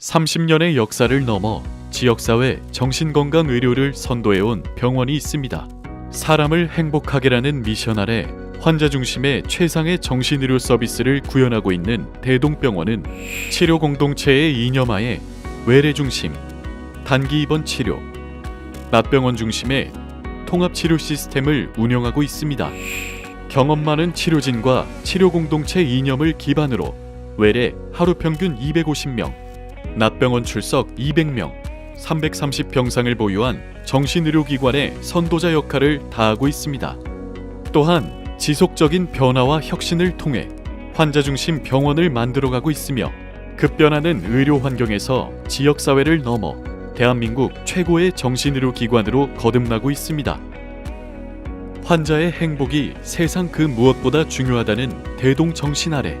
30년의 역사를 넘어 지역사회 정신건강 의료를 선도해온 병원이 있습니다. 사람을 행복하게라는 미션 아래 환자 중심의 최상의 정신의료 서비스를 구현하고 있는 대동병원은 치료 공동체의 이념하에 외래 중심, 단기 입원 치료, 낮병원 중심의 통합 치료 시스템을 운영하고 있습니다. 경험 많은 치료진과 치료 공동체 이념을 기반으로 외래 하루 평균 250명, 낮병원 출석 200명, 330병상을 보유한 정신의료기관의 선도자 역할을 다하고 있습니다. 또한 지속적인 변화와 혁신을 통해 환자 중심 병원을 만들어가고 있으며 급변하는 의료 환경에서 지역 사회를 넘어 대한민국 최고의 정신의료 기관으로 거듭나고 있습니다. 환자의 행복이 세상 그 무엇보다 중요하다는 대동 정신 아래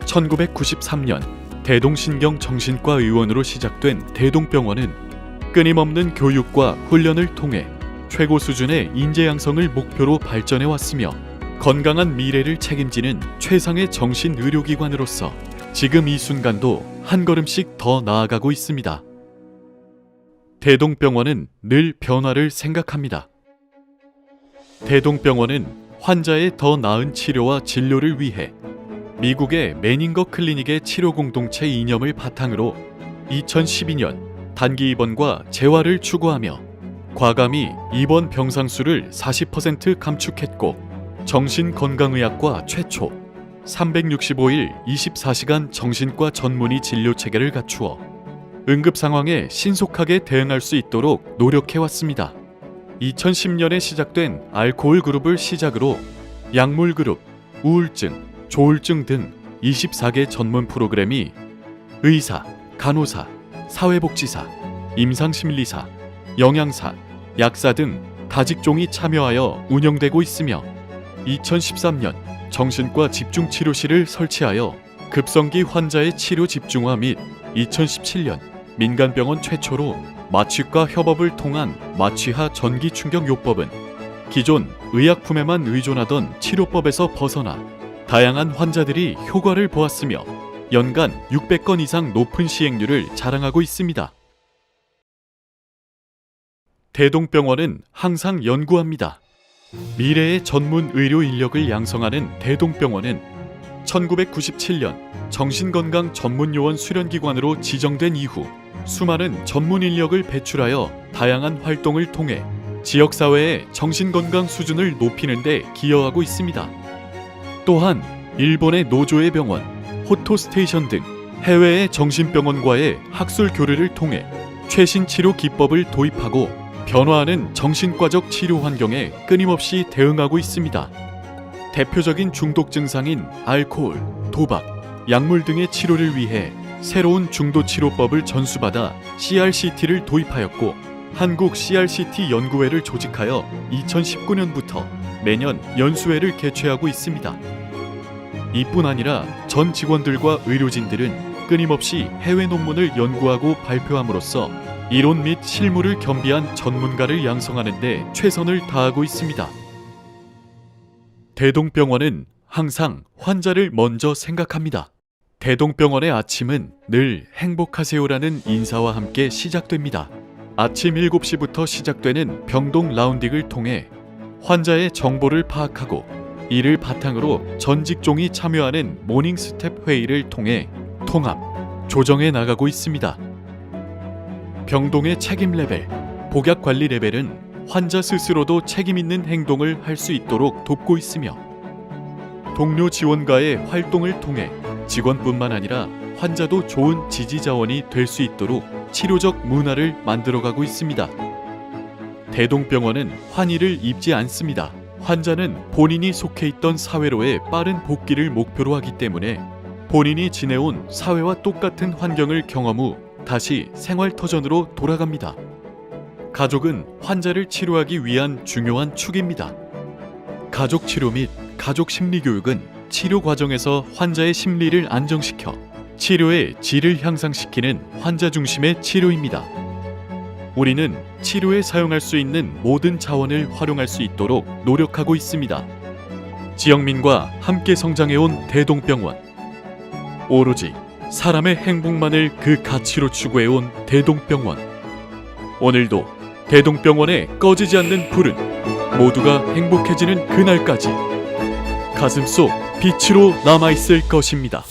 1993년 대동신경 정신과 의원으로 시작된 대동병원은 끊임없는 교육과 훈련을 통해 최고 수준의 인재 양성을 목표로 발전해 왔으며 건강한 미래를 책임지는 최상의 정신 의료기관으로서 지금 이 순간도 한 걸음씩 더 나아가고 있습니다. 대동병원은 늘 변화를 생각합니다. 대동병원은 환자의 더 나은 치료와 진료를 위해 미국의 매닝거 클리닉의 치료 공동체 이념을 바탕으로 2012년 단기 입원과 재활을 추구하며 과감히 입원 병상 수를 40% 감축했고 정신건강의학과 최초 365일 24시간 정신과 전문의 진료 체계를 갖추어 응급 상황에 신속하게 대응할 수 있도록 노력해 왔습니다. 2010년에 시작된 알코올 그룹을 시작으로 약물 그룹, 우울증, 조울증 등 24개 전문 프로그램이 의사, 간호사, 사회복지사, 임상심리사, 영양사, 약사 등 다직종이 참여하여 운영되고 있으며 2013년 정신과 집중치료실을 설치하여 급성기 환자의 치료 집중화 및 2017년 민간병원 최초로 마취과 협업을 통한 마취하 전기 충격 요법은 기존 의약품에만 의존하던 치료법에서 벗어나 다양한 환자들이 효과를 보았으며 연간 600건 이상 높은 시행률을 자랑하고 있습니다. 대동병원은 항상 연구합니다. 미래의 전문 의료 인력을 양성하는 대동병원은 1997년 정신건강 전문요원 수련기관으로 지정된 이후 수많은 전문 인력을 배출하여 다양한 활동을 통해 지역사회의 정신건강 수준을 높이는 데 기여하고 있습니다. 또한 일본의 노조의 병원, 호토스테이션 등 해외의 정신병원과의 학술 교류를 통해 최신 치료 기법을 도입하고 변화하는 정신과적 치료 환경에 끊임없이 대응하고 있습니다. 대표적인 중독 증상인 알코올, 도박, 약물 등의 치료를 위해 새로운 중도 치료법을 전수받아 CRCT를 도입하였고 한국 CRCT 연구회를 조직하여 2019년부터 매년 연수회를 개최하고 있습니다. 이뿐 아니라 전 직원들과 의료진들은 끊임없이 해외 논문을 연구하고 발표함으로써 이론 및 실무를 겸비한 전문가를 양성하는 데 최선을 다하고 있습니다. 대동병원은 항상 환자를 먼저 생각합니다. 대동병원의 아침은 늘 행복하세요라는 인사와 함께 시작됩니다. 아침 7시부터 시작되는 병동 라운딩을 통해 환자의 정보를 파악하고 이를 바탕으로 전 직종이 참여하는 모닝 스텝 회의를 통해 통합, 조정해 나가고 있습니다. 병동의 책임 레벨, 복약 관리 레벨은 환자 스스로도 책임 있는 행동을 할 수 있도록 돕고 있으며 동료 지원과의 활동을 통해 직원뿐만 아니라 환자도 좋은 지지 자원이 될 수 있도록 치료적 문화를 만들어가고 있습니다. 대동병원은 환의를 입지 않습니다. 환자는 본인이 속해 있던 사회로의 빠른 복귀를 목표로 하기 때문에 본인이 지내온 사회와 똑같은 환경을 경험 후 다시 생활 터전으로 돌아갑니다. 가족은 환자를 치료하기 위한 중요한 축입니다. 가족 치료 및 가족 심리 교육은 치료 과정에서 환자의 심리를 안정시켜 치료의 질을 향상시키는 환자 중심의 치료입니다. 우리는 치료에 사용할 수 있는 모든 자원을 활용할 수 있도록 노력하고 있습니다. 지영민과 함께 성장해온 대동병원. 오로지 사람의 행복만을 그 가치로 추구해온 대동병원. 오늘도 대동병원에 꺼지지 않는 불은 모두가 행복해지는 그날까지 가슴 속 빛으로 남아있을 것입니다.